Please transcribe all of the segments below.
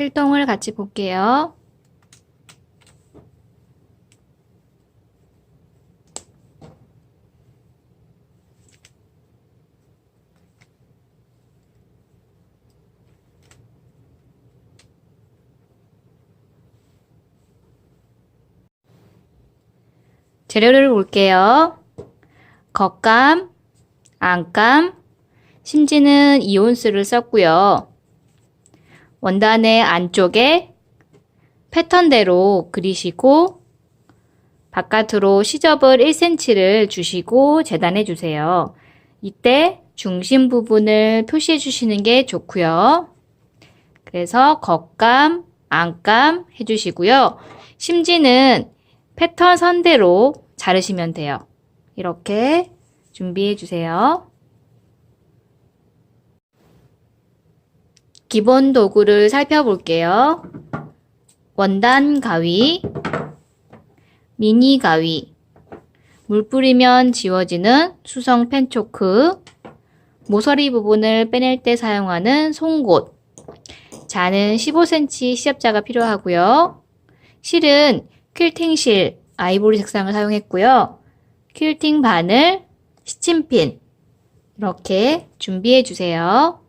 필동을 같이 볼게요. 재료를 볼게요. 겉감, 안감, 심지는 이온스를 썼고요. 원단의 안쪽에 패턴대로 그리시고 바깥으로 시접을 1cm를 주시고 재단해 주세요. 이때 중심 부분을 표시해 주시는 게 좋고요. 그래서 겉감, 안감 해주시고요. 심지는 패턴 선대로 자르시면 돼요. 이렇게 준비해 주세요. 기본 도구를 살펴볼게요. 원단 가위, 미니 가위, 물 뿌리면 지워지는 수성 펜초크, 모서리 부분을 빼낼 때 사용하는 송곳, 잔은 15cm 시접자가 필요하고요. 실은 퀼팅 실, 아이보리 색상을 사용했고요. 퀼팅 바늘, 시침핀, 이렇게 준비해 주세요.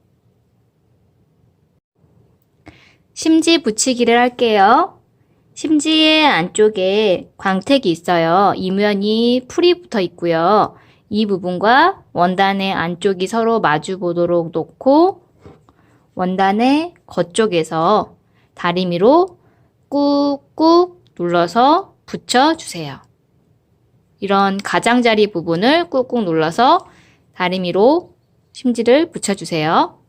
심지 붙이기를 할게요. 심지의 안쪽에 광택이 있어요. 이면이 풀이 붙어 있고요. 이 부분과 원단의 안쪽이 서로 마주 보도록 놓고 원단의 겉쪽에서 다리미로 꾹꾹 눌러서 붙여주세요. 이런 가장자리 부분을 꾹꾹 눌러서 다리미로 심지를 붙여주세요.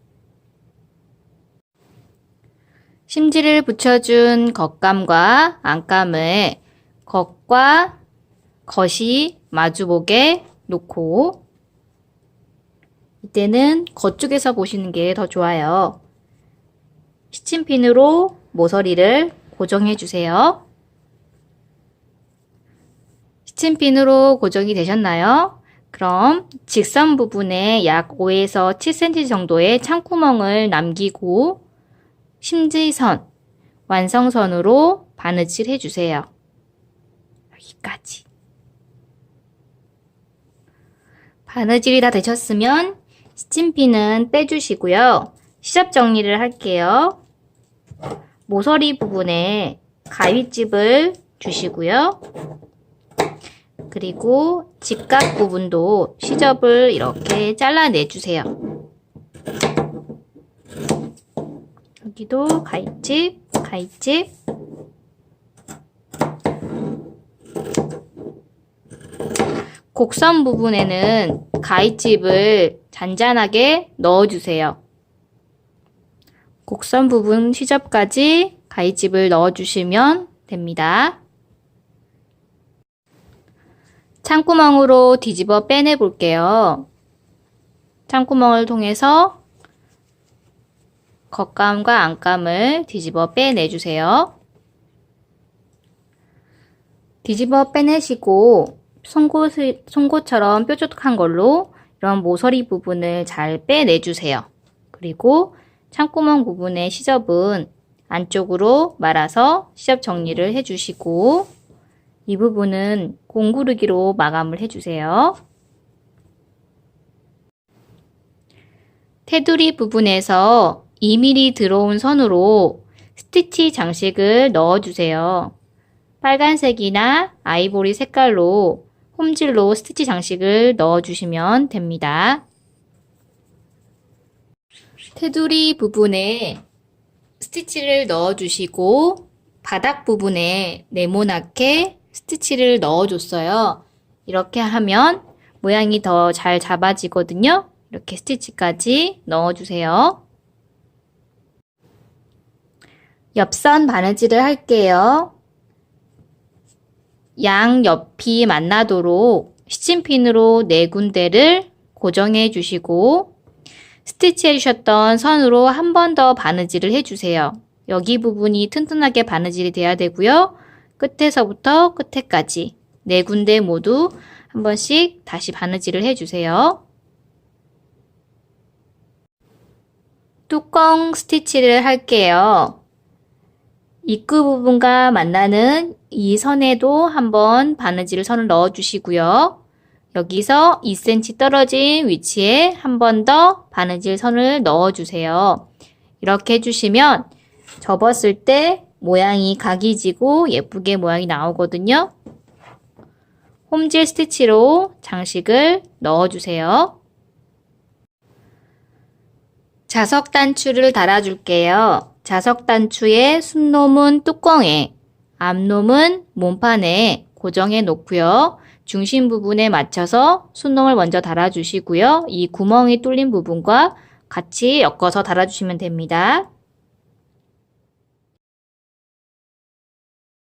심지를 붙여준 겉감과 안감을 겉과 겉이 마주보게 놓고 이때는 겉쪽에서 보시는 게 더 좋아요. 시침핀으로 모서리를 고정해 주세요. 시침핀으로 고정이 되셨나요? 그럼 직선 부분에 약 5에서 7cm 정도의 창구멍을 남기고 심지선, 완성선으로 바느질 해주세요. 여기까지. 바느질이 다 되셨으면 시침핀은 빼주시고요. 시접 정리를 할게요. 모서리 부분에 가위집을 주시고요. 그리고 직각 부분도 시접을 이렇게 잘라내주세요. 여기도 가위집, 가위집. 곡선 부분에는 가위집을 잔잔하게 넣어주세요. 곡선 부분 시접까지 가위집을 넣어주시면 됩니다. 창구멍으로 뒤집어 빼내 볼게요. 창구멍을 통해서 겉감과 안감을 뒤집어 빼내주세요. 뒤집어 빼내시고 송곳, 송곳처럼 뾰족한 걸로 이런 모서리 부분을 잘 빼내주세요. 그리고 창구멍 부분의 시접은 안쪽으로 말아서 시접 정리를 해주시고 이 부분은 공구르기로 마감을 해주세요. 테두리 부분에서 2mm 들어온 선으로 스티치 장식을 넣어주세요. 빨간색이나 아이보리 색깔로 홈질로 스티치 장식을 넣어주시면 됩니다. 테두리 부분에 스티치를 넣어주시고 바닥 부분에 네모나게 스티치를 넣어줬어요. 이렇게 하면 모양이 더 잘 잡아지거든요. 이렇게 스티치까지 넣어주세요. 옆선 바느질을 할게요. 양 옆이 만나도록 시침핀으로 네 군데를 고정해 주시고 스티치 해주셨던 선으로 한 번 더 바느질을 해주세요. 여기 부분이 튼튼하게 바느질이 돼야 되고요. 끝에서부터 끝에까지 네 군데 모두 한 번씩 다시 바느질을 해주세요. 뚜껑 스티치를 할게요. 입구 부분과 만나는 이 선에도 한번 바느질 선을 넣어 주시고요. 여기서 2cm 떨어진 위치에 한 번 더 바느질 선을 넣어 주세요. 이렇게 해주시면 접었을 때 모양이 각이 지고 예쁘게 모양이 나오거든요. 홈질 스티치로 장식을 넣어주세요. 자석 단추를 달아줄게요. 자석 단추의 순놈은 뚜껑에, 앞놈은 몸판에 고정해 놓고요. 중심 부분에 맞춰서 순놈을 먼저 달아주시고요. 이 구멍이 뚫린 부분과 같이 엮어서 달아주시면 됩니다.